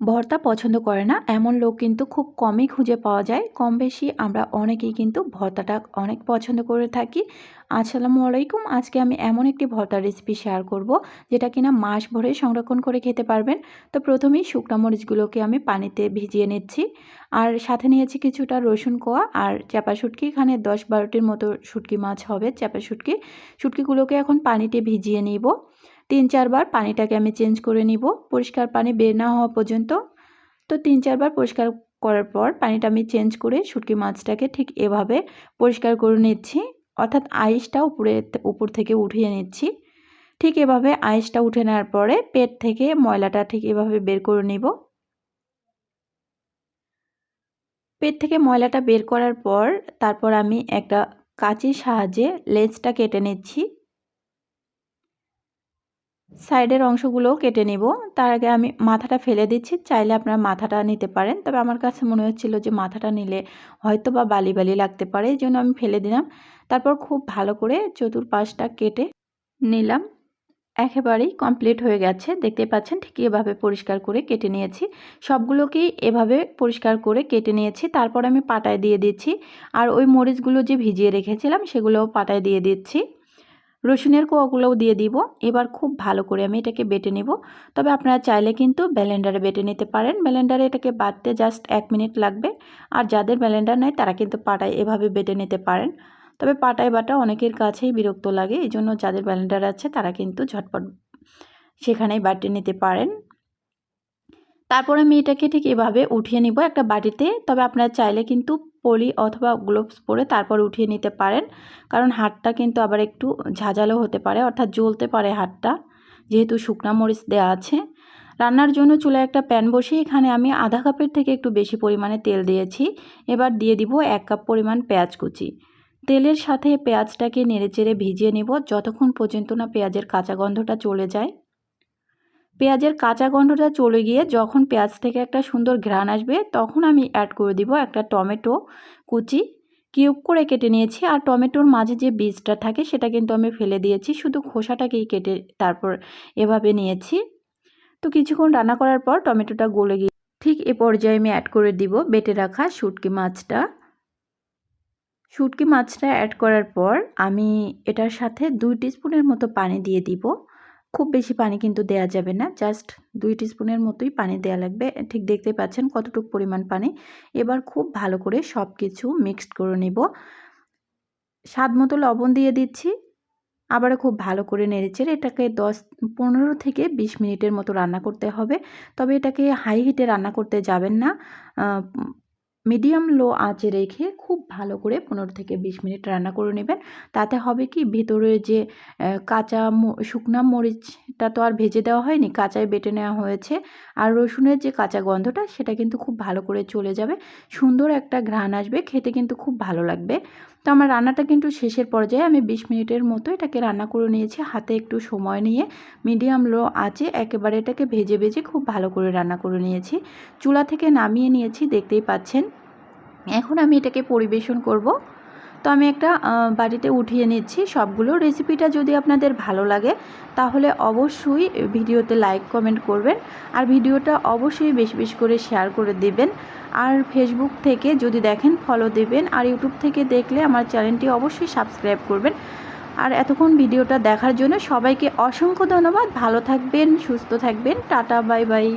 ভর্তা পছন্দ করে না। এমন লোক কিন্তু খুব কমই খুঁজে পাওয়া যায়। কম বেশি আমরা অনেকেই কিন্তু ভর্তাটা অনেক পছন্দ করে থাকি। আসসালামু আলাইকুম। আজকে আমি এমন একটি ভর্তার রেসিপি শেয়ার করব, যেটা কিনা মাস ভরে সংরক্ষণ করে খেতে পারবেন। তো প্রথমেই শুকনা মরিচগুলোকে আমি পানিতে ভিজিয়ে নিচ্ছি। আর সাথে নিয়েছি কিছুটা রসুন কোয়া আর চাপা শুটকি। এখানে দশ বারোটির মতো শুটকি মাছ হবে চাপা শুটকি। শুটকিগুলোকে এখন পানিতে ভিজিয়ে নিব। তিন চারবার পানিটাকে আমি চেঞ্জ করে নিব। পরিষ্কার পানি বের না হওয়া পর্যন্ত। তো তিন চারবার পরিষ্কার করার পর পানিটা আমি চেঞ্জ করে শুটকি মাছটাকে ঠিক এভাবে পরিষ্কার করে নিচ্ছি। অর্থাৎ আইসটা উপরে উপর থেকে উঠিয়ে নিচ্ছি। ঠিক এভাবে আইসটা উঠে নেওয়ার পরে পেট থেকে ময়লাটা ঠিক এভাবে বের করে নিব। পেট থেকে ময়লাটা বের করার পর তারপর আমি একটা কাঁচির সাহায্যে লেজটা কেটে নিচ্ছি। সাইডের অংশগুলোও কেটে নেব। তার আগে আমি মাথাটা ফেলে দিচ্ছি, চাইলে আপনারা মাথাটা নিতে পারেন। তবে আমার কাছে মনে হচ্ছিল যে মাথাটা নিলে হয়তো বা বালি বালি লাগতে পারে, এই জন্য আমি ফেলে দিলাম। তারপর খুব ভালো করে চতুর্পাশটা কেটে নিলাম। একেবারেই কমপ্লিট হয়ে গেছে। দেখতে পাচ্ছেন ঠিক এভাবে পরিষ্কার করে কেটে নিয়েছি। সবগুলোকেই এভাবে পরিষ্কার করে কেটে নিয়েছি। তারপর আমি পাটায় দিয়ে দিচ্ছি। আর ওই মরিচগুলো যে ভিজিয়ে রেখেছিলাম, সেগুলোও পাটায় দিয়ে দিচ্ছি। রসুনের কোয়াগুলোও দিয়ে দিব। এবার খুব ভালো করে আমি এটাকে বেটে নেব। তবে আপনারা চাইলে কিন্তু ব্যালেন্ডারে বেটে নিতে পারেন। ব্যালেন্ডারে এটাকে বাটতে জাস্ট এক মিনিট লাগবে। আর যাদের ব্যালেন্ডার নেয় তারা কিন্তু পাটায় এভাবে বেটে নিতে পারেন। তবে পাটায় বাটা অনেকের কাছেই বিরক্ত লাগে। এই জন্য যাদের ব্যালেন্ডার আছে, তারা কিন্তু ঝটপট সেখানেই বাটিয়ে নিতে পারেন। তারপর আমি এটাকে ঠিক এভাবে উঠিয়ে নিব একটা বাটিতে। তবে আপনারা চাইলে কিন্তু পলি অথবা গ্লোভস পরে তারপর উঠিয়ে নিতে পারেন। কারণ হাতটা কিন্তু আবার একটু ঝাঁঝালো হতে পারে, অর্থাৎ জ্বলতে পারে হাতটা, যেহেতু শুকনা মরিচ দেওয়া আছে। রান্নার জন্য চুলায় একটা প্যান বসিয়ে এখানে আমি আধা কাপের থেকে একটু বেশি পরিমাণে তেল দিয়েছি। এবার দিয়ে দিব এক কাপ পরিমাণ পেঁয়াজ কুচি। তেলের সাথে পেঁয়াজটাকে নেড়েচেড়ে ভিজিয়ে নেব। যতক্ষণ পর্যন্ত না পেঁয়াজের কাঁচা গন্ধটা চলে যায় পেঁয়াজের কাঁচা গন্ধটা চলে গিয়ে যখন পেঁয়াজ থেকে একটা সুন্দর ঘ্রাণ আসবে, তখন আমি অ্যাড করে দিব একটা টমেটো কুচি কিউব করে কেটে নিয়েছি। আর টমেটোর মাঝে যে বীজটা থাকে, সেটা কিন্তু আমি ফেলে দিয়েছি। শুধু খোসাটাকেই কেটে তারপর এভাবে নিয়েছি। তো কিছুক্ষণ রান্না করার পর টমেটোটা গলে গিয়ে ঠিক এ পর্যায়ে আমি অ্যাড করে দিব বেটে রাখা শুটকি মাছটা। শুটকি মাছটা অ্যাড করার পর আমি এটার সাথে দুই টিস্পুনের মতো পানি দিয়ে দিব। খুব বেশি পানি কিন্তু দেয়া যাবে না। জাস্ট দুই স্পুনের মতোই পানি দেয়া লাগবে। ঠিক দেখতে পাচ্ছেন কতটুকু পরিমাণ পানি। এবার খুব ভালো করে সব কিছু মিক্সড করে নেব। স্বাদ মতো লবণ দিয়ে দিচ্ছি। আবার খুব ভালো করে নেড়েচেড়ে এটাকে দশ, পনেরো থেকে বিশ মিনিটের মতো রান্না করতে হবে। তবে এটাকে হাই হিটে রান্না করতে যাবেন না। মিডিয়াম লো আঁচে রেখে খুব ভালো করে পনেরো থেকে বিশ মিনিট রান্না করে নেবেন। তাতে হবে কি? ভেতরে যে কাঁচা শুকনা মরিচটা তো আর ভেজে দেওয়া হয়নি, কাঁচায় বেটে নেওয়া হয়েছে। আর রসুনের যে কাঁচা গন্ধটা, সেটা কিন্তু খুব ভালো করে চলে যাবে। সুন্দর একটা ঘ্রাণ আসবে, খেতে কিন্তু খুব ভালো লাগবে। তো আমার রান্নাটা কিন্তু শেষের পর্যায়ে আমি বিশ মিনিটের মতো এটাকে রান্না করে নিয়েছি। হাতে একটু সময় নিয়ে মিডিয়াম লো আঁচে একেবারে এটাকে ভেজে ভেজে খুব ভালো করে রান্না করে নিয়েছি। চুলা থেকে নামিয়ে নিয়েছি, দেখতেই পাচ্ছেন। এখন আমি এটাকে পরিবেশন করব। তো আমি একটা বাড়িতে উঠিয়ে নিচ্ছি সবগুলো রেসিপিটা যদি আপনাদের ভালো লাগে, তাহলে অবশ্যই ভিডিওতে লাইক কমেন্ট করবেন আর ভিডিওটা অবশ্যই বেশি বেশি করে শেয়ার করে দেবেন। আর ফেসবুক থেকে যদি দেখেন ফলো দেবেন আর ইউটিউব থেকে দেখলে আমার চ্যানেলটি অবশ্যই সাবস্ক্রাইব করবেন। আর এতক্ষণ ভিডিওটা দেখার জন্য সবাইকে অসংখ্য ধন্যবাদ। ভালো থাকবেন, সুস্থ থাকবেন। Tata bye bye